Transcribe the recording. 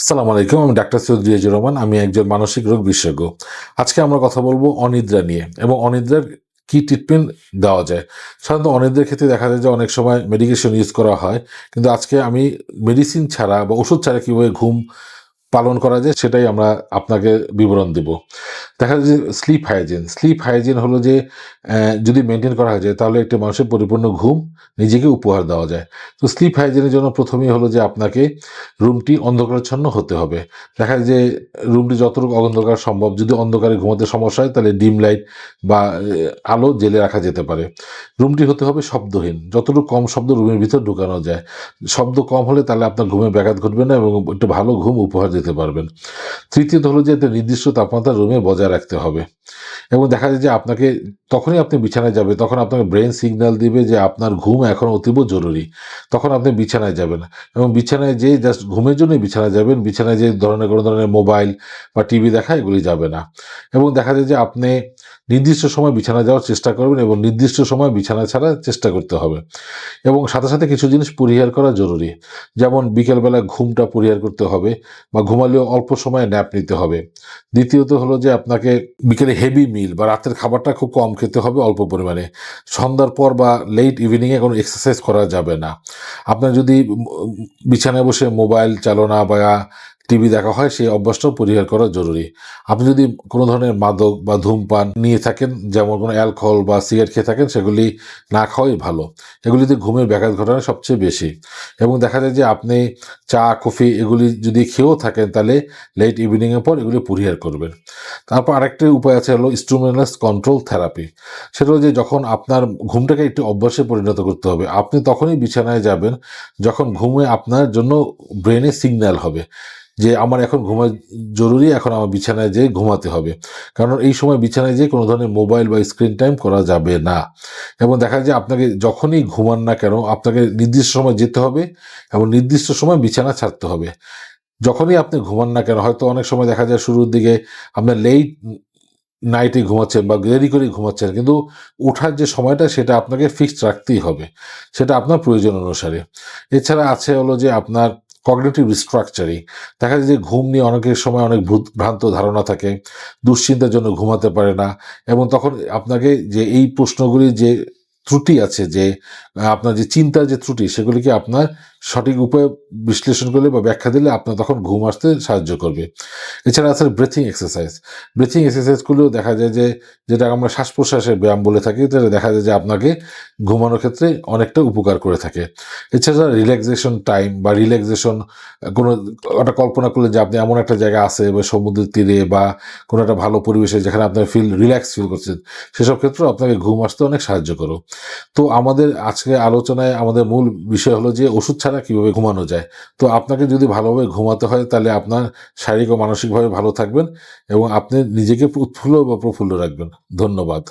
আসসালামু আলাইকুম, আমি ডাক্তার সৈয়দ রিয়াজুর রহমান, আমি একজন মানসিক রোগ বিশেষজ্ঞ। আজকে আমরা কথা বলব অনিদ্রা নিয়ে এবং অনিদ্রার কি ট্রিটমেন্ট দেওয়া যায়। সাধারণত অনিদ্রার ক্ষেত্রে দেখা যায় যে অনেক সময় মেডিকেশন ইউজ করা হয়, কিন্তু আজকে আমি মেডিসিন ছাড়া বা ওষুধ ছাড়া কীভাবে ঘুম পালন করা যায় সেটাই আমরা আপনাকে বিবরণ দেব। দেখা যায় যে স্লিপ হাইজিন স্লিপ হাইজিন হলো যে যদি মেনটেন করা যায়, তাহলে একটি মানুষের পরিপূর্ণ ঘুম নিজেকে উপহার দেওয়া যায়। তো স্লিপ হাইজিনের জন্য প্রথমেই হলো যে আপনাকে রুমটি অন্ধকারাচ্ছন্ন হতে হবে। দেখা যায় যে রুমটি যতটুকু অন্ধকার সম্ভব, যদি অন্ধকারে ঘুমাতে সমস্যা হয়, তাহলে ডিম লাইট বা আলো জেলে রাখা যেতে পারে। রুমটি হতে হবে শব্দহীন, যতটুকু কম শব্দ রুমের ভিতর ঢুকানো যায়। শব্দ কম হলে তাহলে আপনার ঘুমে ব্যাঘাত ঘটবে না এবং একটু ভালো ঘুম উপহার দিতে পারবেন। তৃতীয়ত হলো যে একটা নির্দিষ্ট তাপমাত্রা রুমে বজায় রাখতে হবে। এবং দেখা যায় যে আপনাকে তখনই আপনি বিছানায় যাবে তখন আপনাকে ব্রেন সিগন্যাল দিবে যে আপনার ঘুম এখন অতীব জরুরি। তখন আপনি বিছানায় যাবেন এবং বিছানায় যে জাস্ট ঘুমের জন্যই বিছানায় যাবেন। বিছানায় যে ধরনের কোনো ধরনের মোবাইল বা টিভি দেখা এগুলি যাবে না। এবং দেখা যায় যে আপনি নির্দিষ্ট সময় বিছানা যাওয়ার চেষ্টা করবেন এবং নির্দিষ্ট সময় বিছানা ছাড়ার চেষ্টা করতে হবে। এবং সাথে সাথে কিছু জিনিস পরিহার করা জরুরি। যেমন বিকেলবেলা ঘুমটা পরিহার করতে হবে বা ঘুমালেও অল্প সময়ে ন্যাপ নিতে হবে। দ্বিতীয়ত হলো যে আপনাকে বিকেলে হেভি মিল বা রাতের খাবারটা খুব কম খেতে হবে অল্প পরিমাণে। সন্ধ্যার পর বা লেট ইভিনিংয়ে কোনো এক্সারসাইজ করা যাবে না। আপনার যদি বিছানায় বসে মোবাইল চালনা বা টিভি দেখা হয়, সেই অভ্যাসটাও পরিহার করা জরুরি। আপনি যদি কোনো ধরনের মাদক বা ধূমপান নিয়ে থাকেন, যেমন কোনো অ্যালকোহল বা সিগারেট খেয়ে থাকেন, সেগুলি না খাওয়াই ভালো। এগুলিতে ঘুমের ব্যাঘাত ঘটানো সবচেয়ে বেশি। এবং দেখা যায় যে আপনি চা, কফি এগুলি যদি খেয়েও থাকেন, তাহলে লেট ইভিনিংয়ের পর এগুলি পরিহার করবেন। তারপর আরেকটি উপায় আছে, হলো স্টুমেনাস কন্ট্রোল থেরাপি সেটা হলো যে যখন আপনার ঘুমটাকে একটি অভ্যাসে পরিণত করতে হবে, আপনি তখনই বিছানায় যাবেন যখন ঘুমে আপনার জন্য ব্রেনে সিগন্যাল হবে। যে আমার এখন ঘুমা জরুরি, এখন আমার বিছানায় যেয়ে ঘুমাতে হবে। কারণ এই সময় বিছানায় যেয়ে কোনো ধরনের মোবাইল বা স্ক্রিন টাইম করা যাবে না। এবং দেখা যায় আপনাকে যখনই ঘুমান না কেন, আপনাকে নির্দিষ্ট সময় যেতে হবে এবং নির্দিষ্ট সময় বিছানা ছাড়তে হবে। যখনই আপনি ঘুমান না কেন, হয়তো অনেক সময় দেখা যায় শুরুর দিকে আপনার লেট নাইটে ঘুমাচ্ছেন বা দেরি করে ঘুমাচ্ছেন, কিন্তু ওঠার যে সময়টা সেটা আপনাকে ফিক্সড রাখতেই হবে। সেটা আপনার প্রয়োজন অনুসারে। এছাড়া আছে হলো যে আপনার কগনেটিভ রিস্ট্রাকচারিং দেখা যায় যে ঘুম নিয়ে অনেকের সময় অনেক ভ্রান্ত ধারণা থাকে, দুশ্চিন্তার জন্য ঘুমাতে পারে না, এবং তখন আপনাকে যে এই প্রশ্নগুলি যে ত্রুটি আছে, যে আপনার যে চিন্তার যে ত্রুটি, সেগুলিকে আপনার সঠিক উপায়ে বিশ্লেষণ করলে বা ব্যাখ্যা দিলে আপনার তখন ঘুম আসতে সাহায্য করবে। এছাড়া আছে ব্রেথিং এক্সারসাইজ ব্রেথিং এক্সারসাইজগুলোও দেখা যায় যে, যেটা আমরা শ্বাস প্রশ্বাসের ব্যায়াম বলে থাকি যেটা দেখা যায় যে আপনাকে ঘুমানোর ক্ষেত্রে অনেকটা উপকার করে থাকে। এছাড়া রিল্যাক্সেশন টাইম বা রিল্যাক্সেশন কোনো, একটা কল্পনা করলে যে আপনি এমন একটা জায়গা আছে বা সমুদ্রের তীরে বা কোনো একটা ভালো পরিবেশে যেখানে আপনার ফিল রিল্যাক্স ফিল করছেন, সেসব ক্ষেত্রেও আপনাকে ঘুম আসতে অনেক সাহায্য করো তো আমাদের আজকে আলোচনায় আমাদের মূল বিষয় হলো যে ওষুধ ছাড়া কীভাবে ঘুমানো যায়? তো আপনাকে যদি ভালোভাবে ঘুমাতে হয়, তাহলে আপনার শারীরিক ও মানসিকভাবে ভালো থাকবেন এবং আপনি নিজেকে উৎফুল্ল বা প্রফুল্ল রাখবেন। ধন্যবাদ।